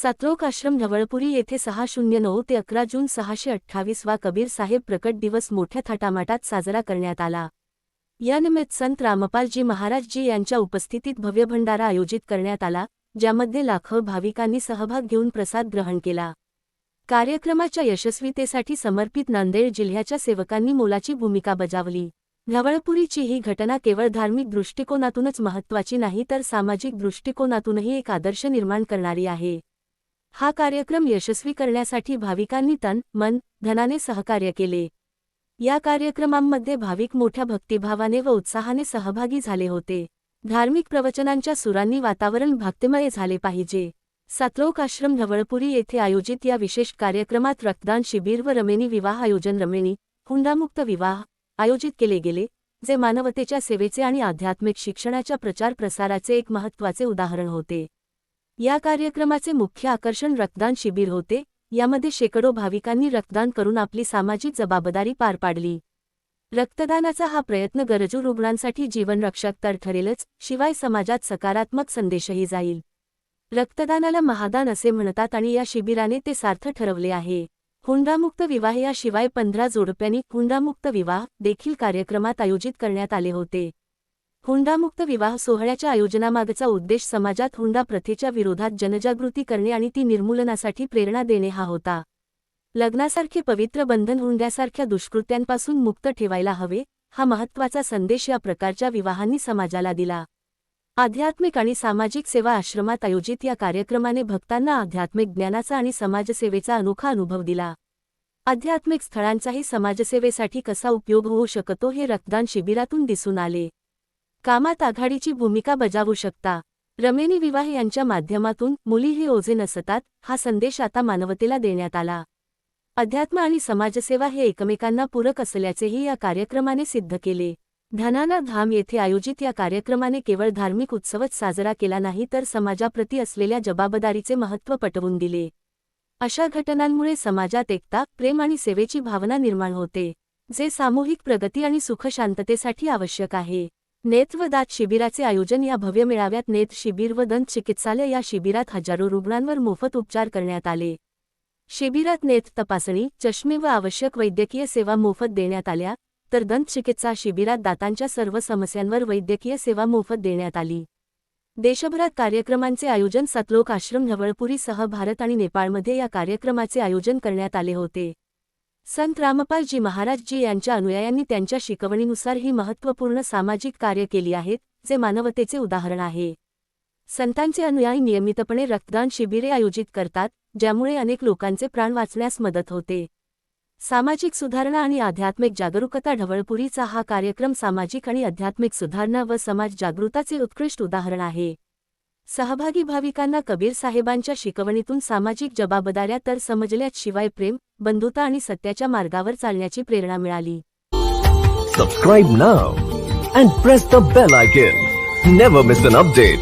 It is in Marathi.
सातलोक आश्रम ढवळपुरी येथे सहा शून्य नऊ ते अकरा जून सहाशे अठ्ठावीस वा कबीर साहेब प्रकट दिवस मोठ्या थाटामाटात साजरा करण्यात आला. यानिमित्त संत रामपालजी महाराजजी यांच्या उपस्थितीत भव्य भंडारा आयोजित करण्यात आला ज्यामध्ये लाखो भाविकांनी सहभाग घेऊन प्रसाद ग्रहण केला. कार्यक्रमाच्या यशस्वीतेसाठी समर्पित नांदेड जिल्ह्याच्या सेवकांनी मोलाची भूमिका बजावली. ढवळपुरीची ही घटना केवळ धार्मिक दृष्टिकोनातूनच महत्त्वाची नाही तर सामाजिक दृष्टिकोनातूनही एक आदर्श निर्माण करणारी आहे. हा कार्यक्रम यशस्वी करण्यासाठी भाविकांनी तन मन धनाने सहकार्य केले. या कार्यक्रमांमध्ये भाविक मोठ्या भक्तिभावाने व उत्साहाने सहभागी झाले होते. धार्मिक प्रवचनांच्या सुरांनी वातावरण भक्तिमय झाले पाहिजे. सातलोक आश्रम ढवळपुरी येथे आयोजित या विशेष कार्यक्रमात रक्तदान शिबिर व रमेनी विवाह आयोजन रमेणी हुंडामुक्त विवाह आयोजित केले गेले जे मानवतेच्या सेवेचे आणि आध्यात्मिक शिक्षणाच्या प्रचार प्रसाराचे एक महत्त्वाचे उदाहरण होते. या कार्यक्रमाचे मुख्य आकर्षण रक्तदान शिबिर होते. यामध्ये शेकडो भाविकांनी रक्तदान करून आपली सामाजिक जबाबदारी पार पाडली. रक्तदानाचा हा प्रयत्न गरजू रुग्णांसाठी जीवनरक्षक तर ठरेलच शिवाय समाजात सकारात्मक संदेशही जाईल. रक्तदानाला महादान असे म्हणतात आणि या शिबिराने ते सार्थ ठरवले आहे. हुंडामुक्त विवाह याशिवाय पंधरा जोडप्यांनी हुंडामुक्त विवाह देखील कार्यक्रमात आयोजित करण्यात आले होते. हुंडामुक्त विवाह सोहळ्याच्या आयोजनामागचा उद्देश समाजात हुंडा प्रथेच्या विरोधात जनजागृती करणे आणि ती निर्मूलनासाठी प्रेरणा देणे हा होता. लग्नासारखे पवित्र बंधन हुंड्यासारख्या दुष्कृत्यांपासून मुक्त ठेवायला हवे हा महत्त्वाचा संदेश या प्रकारच्या विवाहांनी समाजाला दिला. आध्यात्मिक आणि सामाजिक सेवा आश्रमात आयोजित या कार्यक्रमाने भक्तांना आध्यात्मिक ज्ञानाचा आणि समाजसेवेचा अनोखा अनुभव दिला. आध्यात्मिक स्थळांचाही समाजसेवेसाठी कसा उपयोग होऊ शकतो हे रक्तदान शिबिरातून दिसून आले. कामात आघाडीची भूमिका बजावू शकता. रमेनी विवाह यांच्या माध्यमातून मुलीही ओझे नसतात हा संदेश आता मानवतेला देण्यात आला. अध्यात्म आणि समाजसेवा हे एकमेकांना पूरक असल्याचेही या कार्यक्रमाने सिद्ध केले. धनाना धाम येथे आयोजित या कार्यक्रमाने केवळ धार्मिक उत्सवच साजरा केला नाही तर समाजाप्रती असलेल्या जबाबदारीचे महत्त्व पटवून दिले. अशा घटनांमुळे समाजात एकता प्रेम आणि सेवेची भावना निर्माण होते जे सामूहिक प्रगती आणि सुखशांततेसाठी आवश्यक आहे. नेत व दात शिबिराचे आयोजन या भव्य मेळाव्यात नेत शिबिर व दंत चिकित्सालय या शिबिरात हजारो रुग्णांवर मोफत उपचार करण्यात आले. शिबिरात नेत तपासणी चष्मे व आवश्यक वैद्यकीय सेवा मोफत देण्यात आल्या तर दंत चिकित्सा शिबिरात दातांच्या सर्व समस्यांवर वैद्यकीय सेवा मोफत देण्यात आली. देशभरात कार्यक्रमांचे आयोजन सतलोक आश्रम नवळपुरीसह भारत आणि नेपाळमध्ये या कार्यक्रमाचे आयोजन करण्यात आले होते. संत रामपालजी महाराजजी यांच्या अनुयायांनी त्यांच्या शिकवणीनुसार ही महत्त्वपूर्ण सामाजिक कार्य केली आहेत जे मानवतेचे उदाहरण आहे. संतांचे अनुयायी नियमितपणे रक्तदान शिबिरे आयोजित करतात ज्यामुळे अनेक लोकांचे प्राण वाचण्यास मदत होते. सामाजिक सुधारणा आणि आध्यात्मिक जागरूकता ढवळपुरीचा हा कार्यक्रम सामाजिक आणि आध्यात्मिक सुधारणा व समाज जागृताचे उत्कृष्ट उदाहरण आहे. सहभागी भाविकांना कबीर साहेबांच्या शिकवणीतून सामाजिक जबाबदाऱ्या तर समजल्याशिवाय प्रेम बंधुता आणि सत्याच्या मार्गावर चालण्याची प्रेरणा मिळाली. Subscribe now and press the bell icon never miss an update